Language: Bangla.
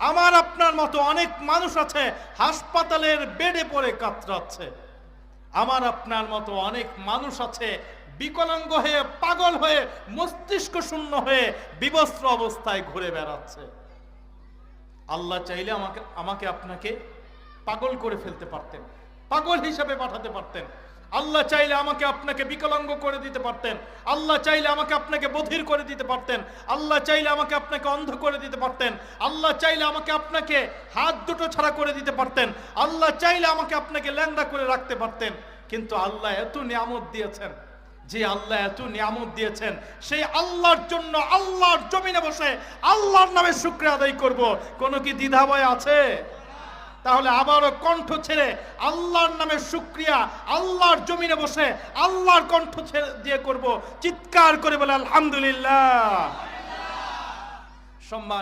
আমার আপনার মতো অনেক মানুষ আছে, হাসপাতালের বেডে পড়ে কাতরাচ্ছে। আমার আপনার মতো অনেক মানুষ আছে, বিকলাঙ্গ হয়ে, পাগল হয়ে, মস্তিষ্ক শূন্য হয়ে, বিবস্ত্র অবস্থায় ঘুরে বেড়াচ্ছে। আল্লাহ চাইলে আমাকে আমাকে আপনাকে পাগল করে ফেলতে পারতেন, পাগল হিসাবে পাঠাতে পারতেন। আল্লাহ চাইলে আমাকে আপনাকে বিকলাঙ্গ করে দিতে পারতেন। আল্লাহ চাইলে আমাকে আপনাকে বধির করে দিতে পারতেন। আল্লাহ চাইলে আমাকে আপনাকে অন্ধ করে দিতে পারতেন। আল্লাহ চাইলে আমাকে আপনাকে হাত দুটো ছাড়া করে দিতে পারতেন। আল্লাহ চাইলে আমাকে আপনাকে ল্যাংড়া করে রাখতে পারতেন। কিন্তু আল্লাহ এত নিয়ামত দিয়েছেন যে আল্লাহ এত নিয়ামত দিয়েছেন, সেই আল্লাহর জন্য আল্লাহর জমিনে বসে আল্লাহর নামে শুক্রিয়া আদায় করব। কোনো কি দ্বিধাভয় আছে? তাহলে আবারও কণ্ঠ ছেড়ে আল্লাহর নামে শুক্রিয়া, আল্লাহর জমিনে বসে আল্লাহর কণ্ঠ ছেড়ে দিয়ে করব। চিৎকার করে বলে, আলহামদুলিল্লাহ। সম্মান